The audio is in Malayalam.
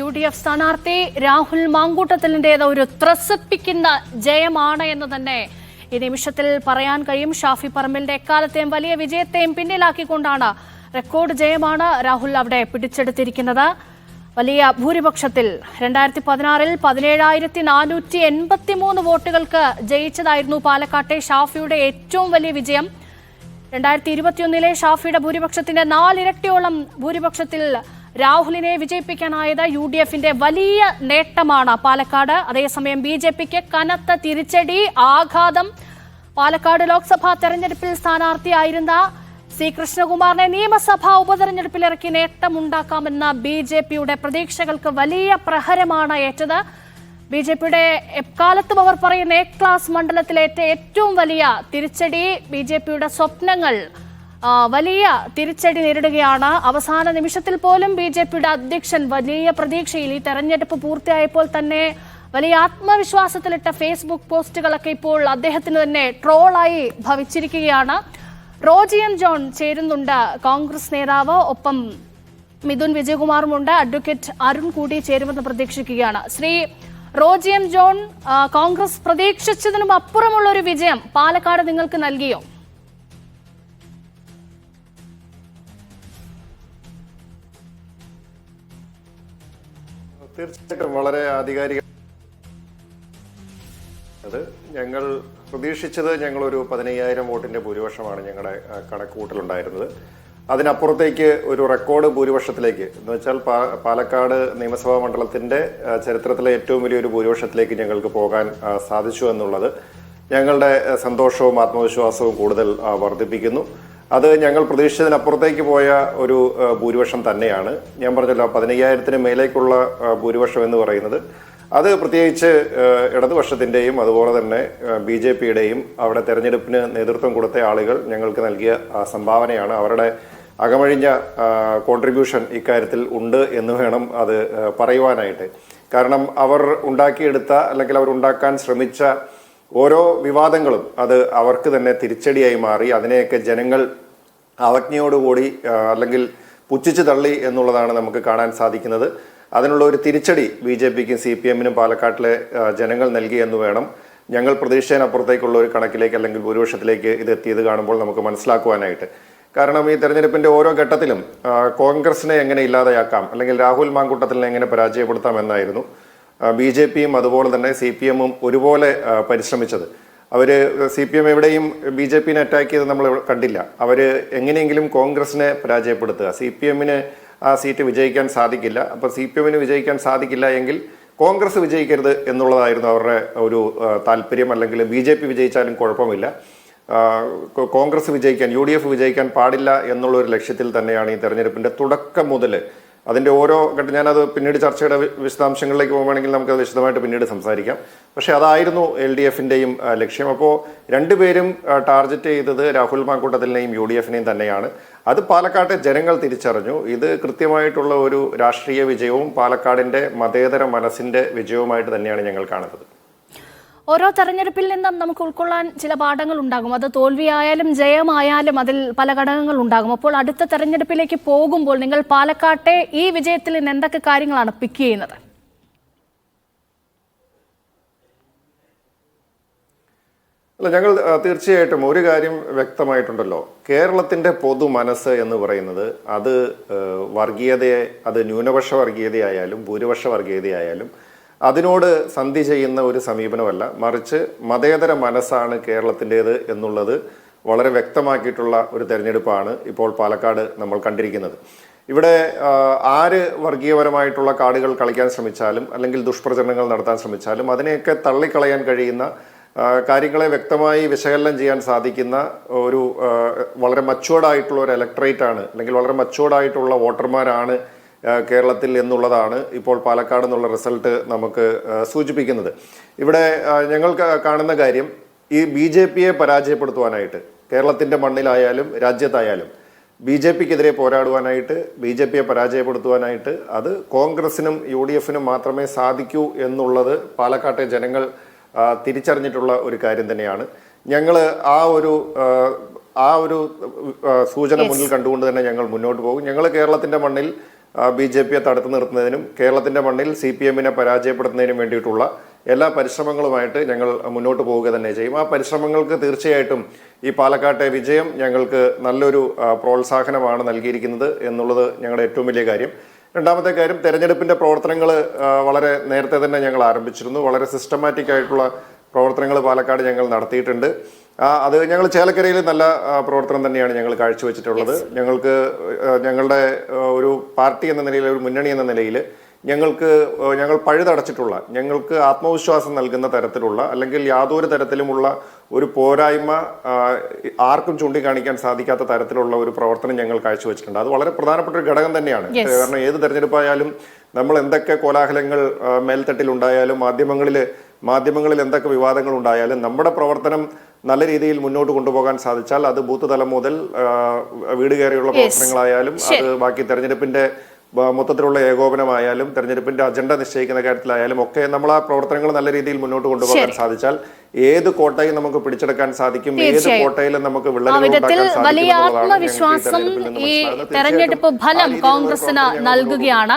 യു ഡി എഫ് സ്ഥാനാർത്ഥി രാഹുൽ മാങ്കൂട്ടത്തിലിന്റെത് ഒരു ത്രസിപ്പിക്കുന്ന ജയമാണ് എന്ന് തന്നെ ഈ നിമിഷത്തിൽ പറയാൻ കഴിയും. ഷാഫി പറമ്പിലിന്റെ എക്കാലത്തെയും വലിയ വിജയത്തെയും പിന്നിലാക്കിക്കൊണ്ടാണ് റെക്കോർഡ് ജയമാണ് രാഹുൽ അവിടെ പിടിച്ചെടുത്തിരിക്കുന്നത്. വലിയ ഭൂരിപക്ഷത്തിൽ രണ്ടായിരത്തി പതിനാറിൽ പതിനേഴായിരത്തി നാനൂറ്റി എൺപത്തി മൂന്ന് വോട്ടുകൾക്ക് ജയിച്ചതായിരുന്നു പാലക്കാട്ടെ ഷാഫിയുടെ ഏറ്റവും വലിയ വിജയം. രണ്ടായിരത്തി ഇരുപത്തിയൊന്നിലെ ഷാഫിയുടെ ഭൂരിപക്ഷത്തിന്റെ നാലിരട്ടിയോളം ഭൂരിപക്ഷത്തിൽ രാഹുലിനെ വിജയിപ്പിക്കാനായത് യു ഡി എഫിന്റെ വലിയ നേട്ടമാണ്. പാലക്കാട് അതേസമയം ബി ജെ പിക്ക് കനത്ത തിരിച്ചടി ആഘാതം. പാലക്കാട് ലോക്സഭാ തെരഞ്ഞെടുപ്പിൽ സ്ഥാനാർത്ഥിയായിരുന്ന സി കൃഷ്ണകുമാറിനെ നിയമസഭാ ഉപതെരഞ്ഞെടുപ്പിൽ ഇറക്കി നേട്ടമുണ്ടാക്കാമെന്ന ബി ജെ പിയുടെ പ്രതീക്ഷകൾക്ക് വലിയ പ്രഹരമാണ് ഏറ്റത്. ബി ജെ പിയുടെ എക്കാലത്തും അവർ പറയുന്ന എ ക്ലാസ് മണ്ഡലത്തിലേറ്റ ഏറ്റവും വലിയ തിരിച്ചടി ബി ജെ പിയുടെ സ്വപ്നങ്ങൾ വലിയ തിരിച്ചടി നേരിടുകയാണ്. അവസാന നിമിഷത്തിൽ പോലും ബി ജെ പിയുടെ അധ്യക്ഷൻ വലിയ പ്രതീക്ഷയിൽ ഈ തെരഞ്ഞെടുപ്പ് പൂർത്തിയായപ്പോൾ തന്നെ വലിയ ആത്മവിശ്വാസത്തിലിട്ട ഫേസ്ബുക്ക് പോസ്റ്റുകളൊക്കെ ഇപ്പോൾ അദ്ദേഹത്തിന് തന്നെ ട്രോളായി ഭവിച്ചിരിക്കുകയാണ്. റോജിയൻ ജോൺ ചേരുന്നുണ്ട്. കോൺഗ്രസ് നേതാവ് ഒപ്പം മിഥുൻ വിജയകുമാറുമുണ്ട്. അഡ്വക്കേറ്റ് അരുൺ കൂടി ചേരുമെന്ന് പ്രതീക്ഷിക്കുകയാണ്. ശ്രീ റോജിയം ജോൺ കോൺഗ്രസ് പ്രതീക്ഷിച്ചതിനും അപ്പുറമുള്ള ഒരു വിജയം പാലക്കാട് നിങ്ങൾക്ക് നൽകിയോ? തീർച്ചയായിട്ടും വളരെ ആധികാരിക അത് ഞങ്ങൾ പ്രതീക്ഷിച്ചത് ഞങ്ങളൊരു പതിനയ്യായിരം വോട്ടിന്റെ ഭൂരിപക്ഷമാണ് ഞങ്ങളുടെ കണക്കുകൂട്ടലുണ്ടായിരുന്നത്. അതിനപ്പുറത്തേക്ക് ഒരു റെക്കോർഡ് ഭൂരിപക്ഷത്തിലേക്ക് എന്ന് വെച്ചാൽ പാലക്കാട് നിയമസഭാ മണ്ഡലത്തിന്റെ ചരിത്രത്തിലെ ഏറ്റവും വലിയൊരു ഭൂരിപക്ഷത്തിലേക്ക് ഞങ്ങൾക്ക് പോകാൻ സാധിച്ചു എന്നുള്ളത് ഞങ്ങളുടെ സന്തോഷവും ആത്മവിശ്വാസവും കൂടുതൽ വർദ്ധിപ്പിക്കുന്നു. അത് ഞങ്ങൾ പ്രതീക്ഷിച്ചതിനപ്പുറത്തേക്ക് പോയ ഒരു ഭൂരിപക്ഷം തന്നെയാണ്. ഞാൻ പറഞ്ഞല്ലോ പതിനയ്യായിരത്തിന് മേലേക്കുള്ള ഭൂരിപക്ഷം എന്ന് പറയുന്നത്. അത് പ്രത്യേകിച്ച് ഇടതുപക്ഷത്തിന്റെയും അതുപോലെ തന്നെ ബി ജെ പിയുടെയും അവിടെ തെരഞ്ഞെടുപ്പിന് നേതൃത്വം കൊടുത്ത ആളുകൾ ഞങ്ങൾക്ക് നൽകിയ സംഭാവനയാണ്. അവരുടെ അകമഴിഞ്ഞ കോൺട്രിബ്യൂഷൻ ഇക്കാര്യത്തിൽ ഉണ്ട് എന്ന് വേണം അത് പറയുവാനായിട്ട്. കാരണം അവർ ഉണ്ടാക്കിയെടുത്ത അല്ലെങ്കിൽ അവർ ഉണ്ടാക്കാൻ ശ്രമിച്ച ഓരോ വിവാദങ്ങളും അത് അവർക്ക് തന്നെ തിരിച്ചടിയായി മാറി അതിനെയൊക്കെ ജനങ്ങൾ അവജ്ഞയോടുകൂടി അല്ലെങ്കിൽ പുച്ഛിച്ചു തള്ളി എന്നുള്ളതാണ് നമുക്ക് കാണാൻ സാധിക്കുന്നത്. അതിനുള്ള ഒരു തിരിച്ചടി ബി ജെ പിക്കും സി പി എമ്മിനും പാലക്കാട്ടിലെ ജനങ്ങൾ നൽകി എന്ന് വേണം. ഞങ്ങൾ പ്രതീക്ഷേനപ്പുറത്തേക്കുള്ള ഒരു കണക്കിലേക്ക് അല്ലെങ്കിൽ ഭൂരിപക്ഷത്തിലേക്ക് ഇത് എത്തിയത് കാണുമ്പോൾ നമുക്ക് മനസ്സിലാക്കുവാനായിട്ട്. കാരണം ഈ തെരഞ്ഞെടുപ്പിന്റെ ഓരോ ഘട്ടത്തിലും കോൺഗ്രസിനെ എങ്ങനെ ഇല്ലാതെയാക്കാം അല്ലെങ്കിൽ രാഹുൽ മാങ്കൂട്ടത്തിനെ എങ്ങനെ പരാജയപ്പെടുത്താം എന്നായിരുന്നു. ബി ജെ പിയും അതുപോലെ തന്നെ സി പി എമ്മും ഒരുപോലെ പരിശ്രമിച്ചത്. അവർ സി പി എം എവിടെയും ബി ജെ പിനെ അറ്റാക്ക് ചെയ്ത് നമ്മൾ കണ്ടില്ല. അവർ എങ്ങനെയെങ്കിലും കോൺഗ്രസിനെ പരാജയപ്പെടുത്തുക. സി പി എമ്മിന് ആ സീറ്റ് വിജയിക്കാൻ സാധിക്കില്ല. അപ്പോൾ സി പി എമ്മിന് വിജയിക്കാൻ സാധിക്കില്ല എങ്കിൽ കോൺഗ്രസ് വിജയിക്കരുത് എന്നുള്ളതായിരുന്നു അവരുടെ ഒരു താല്പര്യം. അല്ലെങ്കിൽ ബി ജെ പി വിജയിച്ചാലും കുഴപ്പമില്ല. കോൺഗ്രസ് വിജയിക്കാൻ യു ഡി എഫ് വിജയിക്കാൻ പാടില്ല എന്നുള്ള ഒരു ലക്ഷ്യത്തിൽ തന്നെയാണ് ഈ തെരഞ്ഞെടുപ്പിന്റെ തുടക്കം മുതൽ അതിന്റെ ഓരോ ഘട്ടം ഞാനത് പിന്നീട് ചർച്ചയുടെ വിശദാംശങ്ങളിലേക്ക് പോകുകയാണെങ്കിൽ നമുക്ക് വിശദമായിട്ട് പിന്നീട് സംസാരിക്കാം. പക്ഷേ അതായിരുന്നു എൽ ഡി എഫിന്റെയും ലക്ഷ്യം. അപ്പോൾ രണ്ടുപേരും ടാർഗറ്റ് ചെയ്തത് രാഹുൽ മാങ്കൂട്ടത്തിനെയും യു ഡി എഫിനെയും തന്നെയാണ്. അത് പാലക്കാട്ടെ ജനങ്ങൾ തിരിച്ചറിഞ്ഞു. ഇത് കൃത്യമായിട്ടുള്ള ഒരു രാഷ്ട്രീയ വിജയവും പാലക്കാടിന്റെ മതേതര മനസ്സിന്റെ വിജയവുമായിട്ട് തന്നെയാണ് ഞങ്ങൾ കാണുന്നത്. ഓരോ തെരഞ്ഞെടുപ്പിൽ നിന്നും നമുക്ക് ഉൾക്കൊള്ളാൻ ചില പാഠങ്ങൾ ഉണ്ടാകും. അത് തോൽവിയായാലും ജയമായാലും അതിൽ പല ഘടകങ്ങൾ ഉണ്ടാകും. അപ്പോൾ അടുത്ത തെരഞ്ഞെടുപ്പിലേക്ക് പോകുമ്പോൾ നിങ്ങൾ പാലക്കാട്ടെ ഈ വിജയത്തിൽ നിന്ന് എന്തൊക്കെ കാര്യങ്ങളാണ് പിക്ക് ചെയ്യുന്നത്? അല്ല ഞങ്ങൾ തീർച്ചയായിട്ടും ഒരു കാര്യം വ്യക്തമായിട്ടുണ്ടല്ലോ. കേരളത്തിന്റെ പൊതു മനസ്സ് എന്ന് പറയുന്നത് അത് വർഗീയതയെ അത് ന്യൂനപക്ഷ വർഗീയതയായാലും ഭൂരിപക്ഷ വർഗീയതയായാലും അതിനോട് സന്ധി ചെയ്യുന്ന ഒരു സമീപനമല്ല. മറിച്ച് മതേതര മനസ്സാണ് കേരളത്തിന്റെത് എന്നുള്ളത് വളരെ വ്യക്തമാക്കിയിട്ടുള്ള ഒരു തെരഞ്ഞെടുപ്പാണ് ഇപ്പോൾ പാലക്കാട് നമ്മൾ കണ്ടിരിക്കുന്നത്. ഇവിടെ ആര് വർഗീയപരമായിട്ടുള്ള കാർഡുകൾ കളിക്കാൻ ശ്രമിച്ചാലും അല്ലെങ്കിൽ ദുഷ്പ്രചരണങ്ങൾ നടത്താൻ ശ്രമിച്ചാലും അതിനെയൊക്കെ തള്ളിക്കളയാൻ കഴിയുന്ന കാര്യങ്ങളെ വ്യക്തമായി വിശകലനം ചെയ്യാൻ സാധിക്കുന്ന ഒരു വളരെ മച്ചുവേർഡായിട്ടുള്ള ഒരു ഇലക്ട്രേറ്റ് ആണ് അല്ലെങ്കിൽ വളരെ മച്ചുവേർഡായിട്ടുള്ള വോട്ടർമാരാണ് കേരളത്തിൽ എന്നുള്ളതാണ് ഇപ്പോൾ പാലക്കാട് എന്നുള്ള റിസൾട്ട് നമുക്ക് സൂചിപ്പിക്കുന്നത്. ഇവിടെ ഞങ്ങൾ കാണുന്ന കാര്യം ഈ ബി ജെ പിയെ പരാജയപ്പെടുത്തുവാനായിട്ട് കേരളത്തിന്റെ മണ്ണിലായാലും രാജ്യത്തായാലും ബി ജെ പിക്കെതിരെ പോരാടുവാനായിട്ട് ബി ജെ പിയെ പരാജയപ്പെടുത്തുവാനായിട്ട് അത് കോൺഗ്രസിനും യു ഡി എഫിനും മാത്രമേ സാധിക്കൂ എന്നുള്ളത് പാലക്കാട്ടെ ജനങ്ങൾ തിരിച്ചറിഞ്ഞിട്ടുള്ള ഒരു കാര്യം തന്നെയാണ്. ഞങ്ങൾ ആ ഒരു ആ, ഒരു സൂചന മുന്നിൽ കണ്ടുകൊണ്ട് തന്നെ ഞങ്ങൾ മുന്നോട്ട് പോകും. ഞങ്ങൾ കേരളത്തിന്റെ മണ്ണിൽ ബി ജെ പിയെ തടുത്തു നിർത്തുന്നതിനും കേരളത്തിന്റെ മണ്ണിൽ സി പി എമ്മിനെ പരാജയപ്പെടുത്തുന്നതിനും വേണ്ടിയിട്ടുള്ള എല്ലാ പരിശ്രമങ്ങളുമായിട്ട് ഞങ്ങൾ മുന്നോട്ട് പോവുക തന്നെ ചെയ്യും. ആ പരിശ്രമങ്ങൾക്ക് തീർച്ചയായിട്ടും ഈ പാലക്കാട്ടെ വിജയം ഞങ്ങൾക്ക് നല്ലൊരു പ്രോത്സാഹനമാണ് നൽകിയിരിക്കുന്നത് എന്നുള്ളത് ഞങ്ങളുടെ ഏറ്റവും വലിയ കാര്യം. രണ്ടാമത്തെ കാര്യം തെരഞ്ഞെടുപ്പിന്റെ പ്രവർത്തനങ്ങൾ വളരെ നേരത്തെ തന്നെ ഞങ്ങൾ ആരംഭിച്ചിരുന്നു. വളരെ സിസ്റ്റമാറ്റിക് ആയിട്ടുള്ള പ്രവർത്തനങ്ങൾ പാലക്കാട് ഞങ്ങൾ നടത്തിയിട്ടുണ്ട്. അത് ഞങ്ങൾ ചേലക്കരയിൽ നല്ല പ്രവർത്തനം തന്നെയാണ് ഞങ്ങൾ കാഴ്ചവെച്ചിട്ടുള്ളത്. ഞങ്ങൾക്ക് ഞങ്ങളുടെ ഒരു പാർട്ടി എന്ന നിലയിൽ ഒരു മുന്നണി എന്ന നിലയിൽ ഞങ്ങൾക്ക് ഞങ്ങൾ പഴുതടച്ചിട്ടുള്ള ഞങ്ങൾക്ക് ആത്മവിശ്വാസം നൽകുന്ന തരത്തിലുള്ള അല്ലെങ്കിൽ യാതൊരു തരത്തിലുമുള്ള ഒരു പോരായ്മ ആർക്കും ചൂണ്ടിക്കാണിക്കാൻ സാധിക്കാത്ത തരത്തിലുള്ള ഒരു പ്രവർത്തനം ഞങ്ങൾ കാഴ്ചവെച്ചിട്ടുണ്ട്. അത് വളരെ പ്രധാനപ്പെട്ട ഒരു ഘടകം തന്നെയാണ്. കാരണം ഏത് തെരഞ്ഞെടുപ്പായാലും നമ്മൾ എന്തൊക്കെ കോലാഹലങ്ങൾ മേൽത്തട്ടിലുണ്ടായാലും മേൽത്തട്ടിൽ ഉണ്ടായാലും മാധ്യമങ്ങളിൽ മാധ്യമങ്ങളിൽ എന്തൊക്കെ വിവാദങ്ങൾ ഉണ്ടായാലും നമ്മുടെ പ്രവർത്തനം നല്ല രീതിയിൽ മുന്നോട്ട് കൊണ്ടുപോകാൻ സാധിച്ചാൽ അത് ബൂത്ത് തലം മുതൽ വീട് കയറിയുള്ള പ്രവർത്തനങ്ങളായാലും അത് ബാക്കി തെരഞ്ഞെടുപ്പിന്റെ മൊത്തത്തിലുള്ള ഏകോപനമായാലും തെരഞ്ഞെടുപ്പിന്റെ അജണ്ട നിശ്ചയിക്കുന്ന കാര്യത്തിലായാലും ഒക്കെ നമ്മൾ ആ പ്രവർത്തനങ്ങൾ നല്ല രീതിയിൽ മുന്നോട്ട് കൊണ്ടുപോകാൻ സാധിച്ചാൽ ഏത് കോട്ടയും നമുക്ക് പിടിച്ചെടുക്കാൻ സാധിക്കും ഏത് കോട്ടയിലും നമുക്ക് വലിയ ആത്മവിശ്വാസം ഈ. തെരഞ്ഞെടുപ്പ് ഫലം കോൺഗ്രസിന് നൽകുകയാണ്.